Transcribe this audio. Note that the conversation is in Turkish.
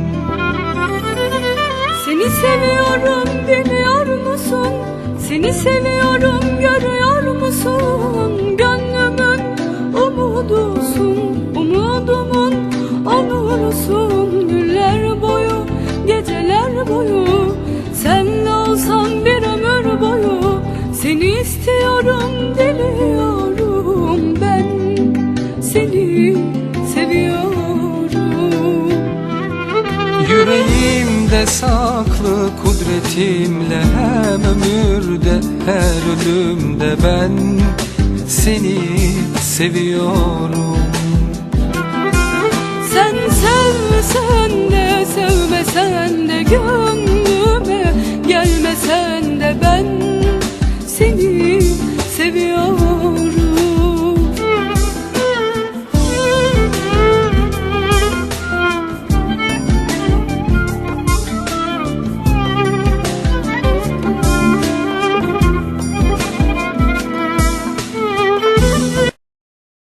Seni seviyorum biliyor musun? Seni seviyorum görüyor musun? Gönlümün umudusun Umudumun onurusun Güller boyu geceler boyu Senle olsam bir ömür boyu Seni istiyorum diliyorum Ben seni Yüreğimde saklı kudretimle hem ömürde her ölümde ben seni seviyorum. Sen sevmesen de sevmesen de gönlüme gelmesen de ben seni seviyorum